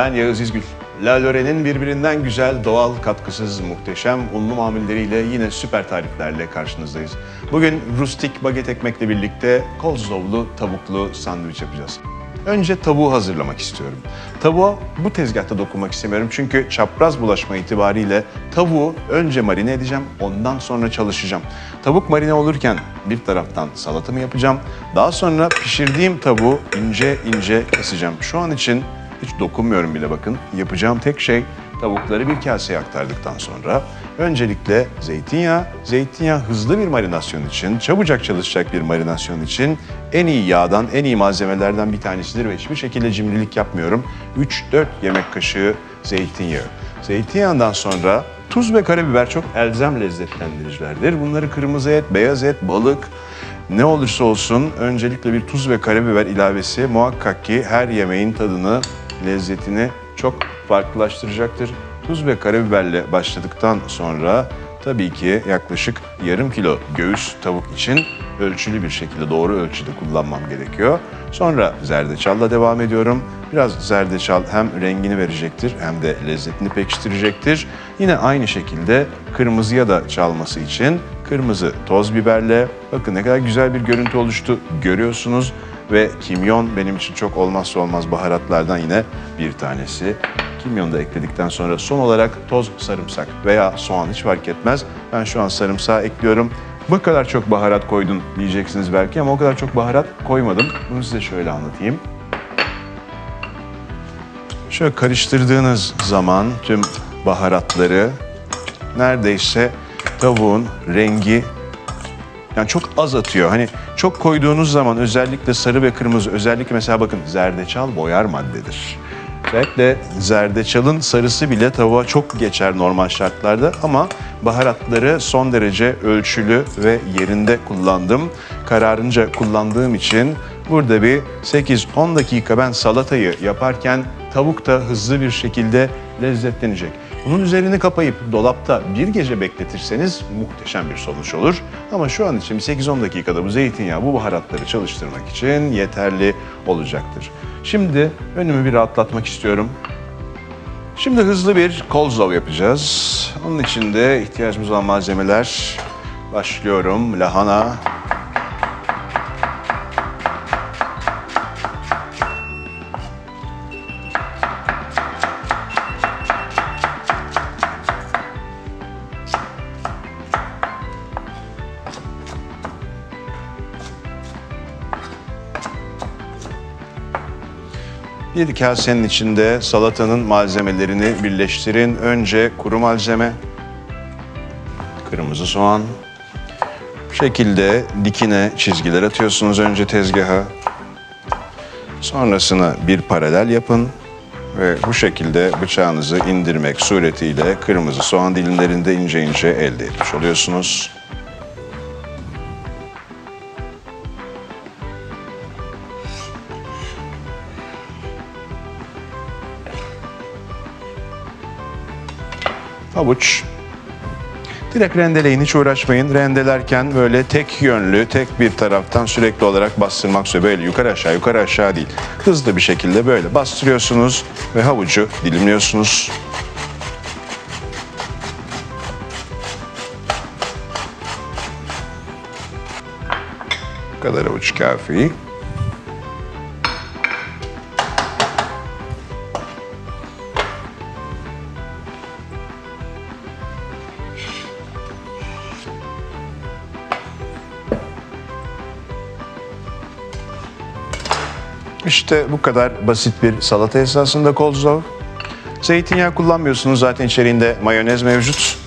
Ben Yağız İzgül. La Lore'nin birbirinden güzel, doğal, katkısız, muhteşem unlu mamulleriyle yine süper tariflerle karşınızdayız. Bugün rustik baget ekmekle birlikte kozlovlu tavuklu sandviç yapacağız. Önce tavuğu hazırlamak istiyorum. Tavuğa bu tezgahta dokunmak istemiyorum çünkü çapraz bulaşma itibariyle tavuğu önce marine edeceğim, ondan sonra çalışacağım. Tavuk marine olurken bir taraftan salatamı yapacağım. Daha sonra pişirdiğim tavuğu ince ince keseceğim. Şu an için hiç dokunmuyorum bile bakın. Yapacağım tek şey tavukları bir kaseye aktardıktan sonra öncelikle zeytinyağı, zeytinyağı hızlı bir marinasyon için, çabucak çalışacak bir marinasyon için en iyi yağdan, en iyi malzemelerden bir tanesidir ve hiçbir şekilde cimrilik yapmıyorum. 3-4 yemek kaşığı zeytinyağı. Zeytinyağından sonra tuz ve karabiber çok elzem lezzetlendiricilerdir. Bunları kırmızı et, beyaz et, balık, ne olursa olsun öncelikle bir tuz ve karabiber ilavesi muhakkak ki her yemeğin tadını, lezzetini çok farklılaştıracaktır. Tuz ve karabiberle başladıktan sonra tabii ki yaklaşık yarım kilo göğüs tavuk için ölçülü bir şekilde doğru ölçüde kullanmam gerekiyor. Sonra zerdeçalla devam ediyorum. Biraz zerdeçal hem rengini verecektir hem de lezzetini pekiştirecektir. Yine aynı şekilde kırmızıya da çalması için kırmızı toz biberle bakın ne kadar güzel bir görüntü oluştu görüyorsunuz ve kimyon benim için çok olmazsa olmaz baharatlardan yine bir tanesi. Kimyonu da ekledikten sonra son olarak toz sarımsak veya soğan hiç fark etmez. Ben şu an sarımsağı ekliyorum. Bu kadar çok baharat koydun diyeceksiniz belki ama o kadar çok baharat koymadım. Bunu size şöyle anlatayım. Şöyle karıştırdığınız zaman tüm baharatları neredeyse tavuğun rengi yani çok az atıyor. Hani çok koyduğunuz zaman özellikle sarı ve kırmızı özellikle mesela bakın zerdeçal boyar maddedir. Özellikle zerdeçalın sarısı bile tavuğa çok geçer normal şartlarda ama baharatları son derece ölçülü ve yerinde kullandım. Kararınca kullandığım için burada bir 8-10 dakika ben salatayı yaparken tavuk da hızlı bir şekilde lezzetlenecek. Bunun üzerini kapayıp dolapta bir gece bekletirseniz muhteşem bir sonuç olur. Ama şu an için 8-10 dakikada bu zeytinyağı, bu baharatları çalıştırmak için yeterli olacaktır. Şimdi önümü bir rahatlatmak istiyorum. Şimdi hızlı bir kolzlav yapacağız. Onun için de ihtiyacımız olan malzemeler başlıyorum. Lahana, Bir kasenin içinde salatanın malzemelerini birleştirin. Önce kuru malzeme, kırmızı soğan. Bu şekilde dikine çizgiler atıyorsunuz önce tezgaha. Sonrasına bir paralel yapın ve bu şekilde bıçağınızı indirmek suretiyle kırmızı soğan dilimlerinde ince ince elde etmiş oluyorsunuz. Havuç. Direkt rendeleyin, hiç uğraşmayın. Rendelerken böyle tek yönlü, tek bir taraftan sürekli olarak bastırmak üzere böyle yukarı aşağı, yukarı aşağı değil. Hızlı bir şekilde böyle bastırıyorsunuz ve havucu dilimliyorsunuz. Bu kadar havuç kafi. İşte bu kadar basit bir salata esasında kolzlov. Zeytinyağı kullanmıyorsunuz zaten içeriğinde mayonez mevcut.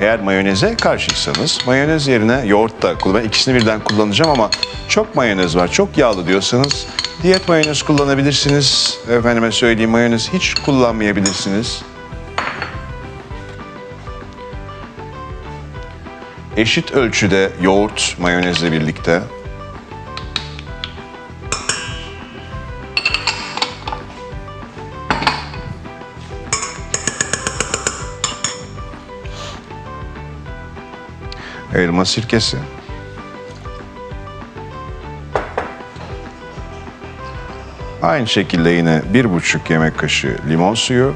Eğer mayoneze karşıysanız mayonez yerine yoğurt da kullan. Ben ikisini birden kullanacağım ama çok mayonez var, çok yağlı diyorsanız diyet mayonez kullanabilirsiniz. Efendime söyleyeyim mayonez hiç kullanmayabilirsiniz. Eşit ölçüde yoğurt mayonezle birlikte elma sirkesi. Aynı şekilde yine bir buçuk yemek kaşığı limon suyu.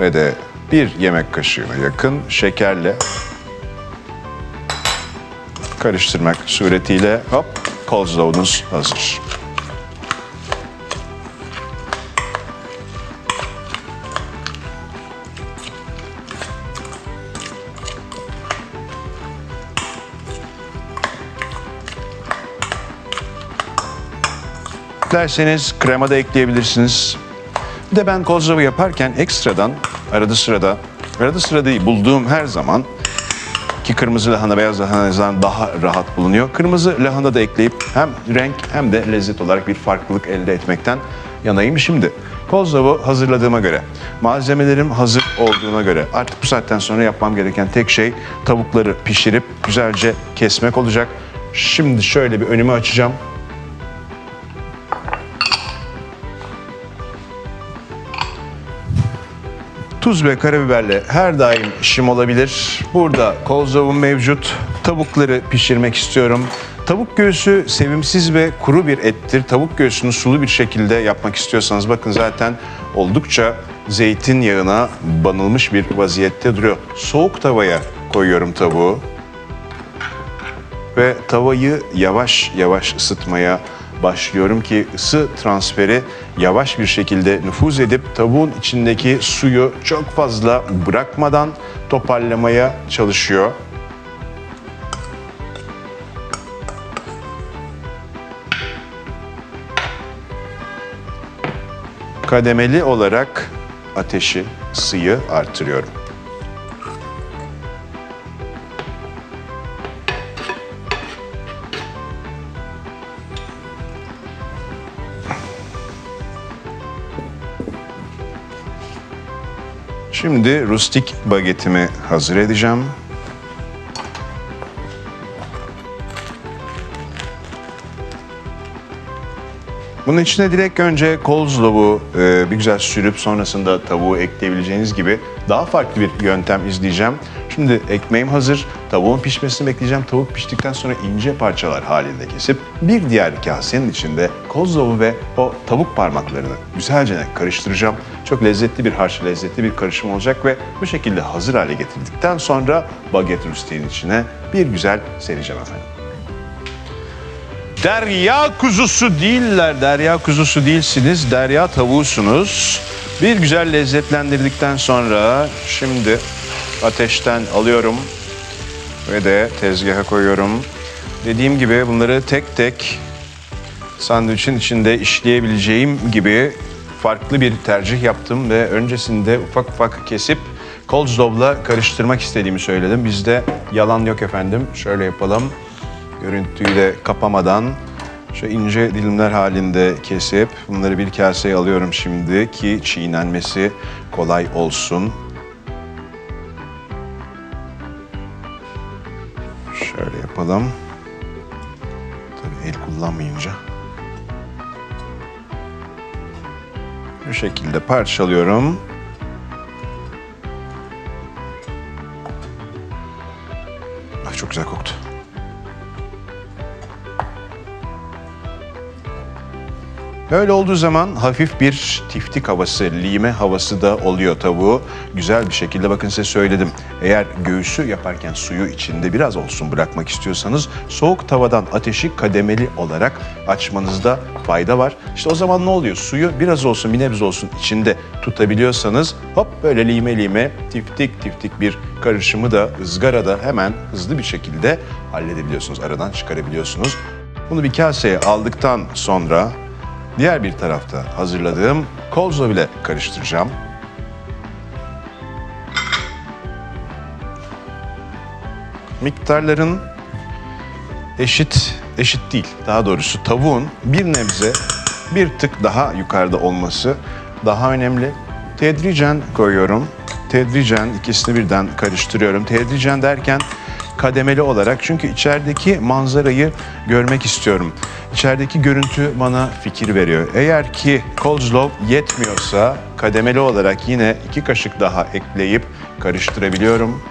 Ve de bir yemek kaşığına yakın şekerle karıştırmak suretiyle hop kozlovunuz hazır. Derseniz krema da ekleyebilirsiniz. Bir de ben kozlava yaparken ekstradan arada sırada, arada sırada değil bulduğum her zaman ki kırmızı lahana beyaz lahanadan daha rahat bulunuyor. Kırmızı lahana da ekleyip hem renk hem de lezzet olarak bir farklılık elde etmekten yanayım şimdi. Kozlavı hazırladığıma göre, malzemelerim hazır olduğuna göre artık bu saatten sonra yapmam gereken tek şey tavukları pişirip güzelce kesmek olacak. Şimdi şöyle bir önümü açacağım. Tuz ve karabiberle her daim işim olabilir. Burada kozlavım mevcut. Tavukları pişirmek istiyorum. Tavuk göğsü sevimsiz ve kuru bir ettir. Tavuk göğsünü sulu bir şekilde yapmak istiyorsanız bakın zaten oldukça zeytinyağına banılmış bir vaziyette duruyor. Soğuk tavaya koyuyorum tavuğu ve tavayı yavaş yavaş ısıtmaya başlıyorum ki ısı transferi yavaş bir şekilde nüfuz edip tavuğun içindeki suyu çok fazla bırakmadan toparlamaya çalışıyor. Kademeli olarak ateşi, ısıyı artırıyorum. Şimdi rustik bagetimi hazır edeceğim. Bunun içine direkt önce kozlovu e, bir güzel sürüp sonrasında tavuğu ekleyebileceğiniz gibi daha farklı bir yöntem izleyeceğim. Şimdi ekmeğim hazır. Tavuğun pişmesini bekleyeceğim. Tavuk piştikten sonra ince parçalar halinde kesip bir diğer kasenin içinde kozlovu ve o tavuk parmaklarını güzelce karıştıracağım. Çok lezzetli bir harç, lezzetli bir karışım olacak ve bu şekilde hazır hale getirdikten sonra baget rustiğin içine bir güzel sereceğim efendim. Derya kuzusu değiller, derya kuzusu değilsiniz, derya tavuğusunuz. Bir güzel lezzetlendirdikten sonra şimdi ateşten alıyorum ve de tezgaha koyuyorum. Dediğim gibi bunları tek tek sandviçin içinde işleyebileceğim gibi farklı bir tercih yaptım ve öncesinde ufak ufak kesip coleslaw'la karıştırmak istediğimi söyledim. Bizde yalan yok efendim. Şöyle yapalım. Görüntüyü de kapamadan şu ince dilimler halinde kesip bunları bir kaseye alıyorum şimdi ki çiğnenmesi kolay olsun. Yapalım. Tabii el kullanmayınca. Bu şekilde parçalıyorum. Ay çok güzel koktu. Böyle olduğu zaman hafif bir tiftik havası, lime havası da oluyor tavuğu. Güzel bir şekilde bakın size söyledim. Eğer göğsü yaparken suyu içinde biraz olsun bırakmak istiyorsanız soğuk tavadan ateşi kademeli olarak açmanızda fayda var. İşte o zaman ne oluyor? Suyu biraz olsun bir nebze olsun içinde tutabiliyorsanız hop böyle lime lime tiftik tiftik bir karışımı da ızgarada hemen hızlı bir şekilde halledebiliyorsunuz. Aradan çıkarabiliyorsunuz. Bunu bir kaseye aldıktan sonra Diğer bir tarafta hazırladığım kolzo ile karıştıracağım. Miktarların eşit eşit değil. Daha doğrusu tavuğun bir nebze bir tık daha yukarıda olması daha önemli. Tedricen koyuyorum. Tedricen ikisini birden karıştırıyorum. Tedricen derken kademeli olarak. Çünkü içerideki manzarayı görmek istiyorum. İçerideki görüntü bana fikir veriyor. Eğer ki Kozlov yetmiyorsa kademeli olarak yine iki kaşık daha ekleyip karıştırabiliyorum.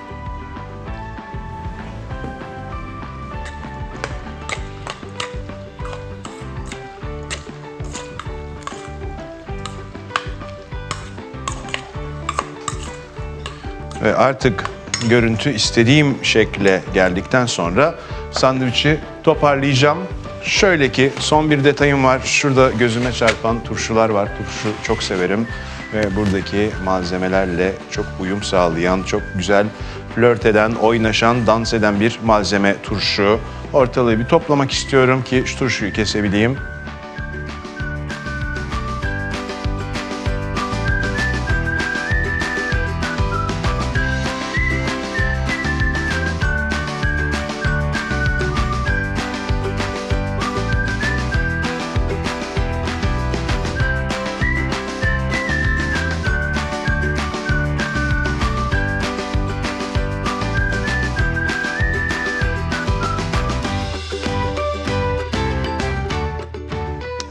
Ve artık görüntü istediğim şekle geldikten sonra sandviçi toparlayacağım. Şöyle ki son bir detayım var. Şurada gözüme çarpan turşular var. Turşu çok severim ve buradaki malzemelerle çok uyum sağlayan, çok güzel flört eden, oynaşan, dans eden bir malzeme turşu. Ortalığı bir toplamak istiyorum ki şu turşuyu kesebileyim.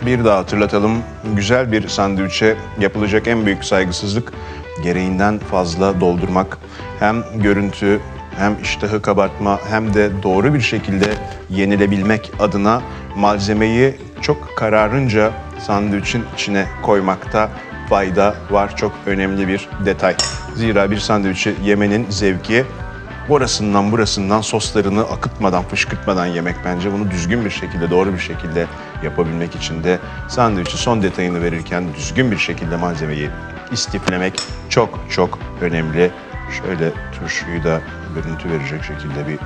Bir daha hatırlatalım. Güzel bir sandviçe yapılacak en büyük saygısızlık gereğinden fazla doldurmak. Hem görüntü hem iştahı kabartma hem de doğru bir şekilde yenilebilmek adına malzemeyi çok kararınca sandviçin içine koymakta fayda var. Çok önemli bir detay. Zira bir sandviçi yemenin zevki Orasından burasından soslarını akıtmadan, fışkırtmadan yemek bence bunu düzgün bir şekilde, doğru bir şekilde yapabilmek için de sandviçi son detayını verirken düzgün bir şekilde malzemeyi istiflemek çok çok önemli. Şöyle turşuyu da görüntü verecek şekilde bir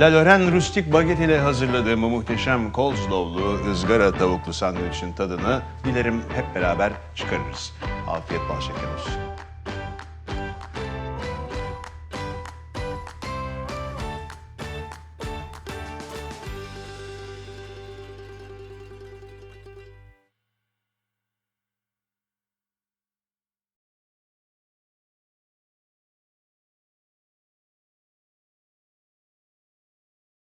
La Lorraine Rustik Baget ile hazırladığım muhteşem kozlovlu ızgara tavuklu sandviçin tadını dilerim hep beraber çıkarırız. Afiyet bal.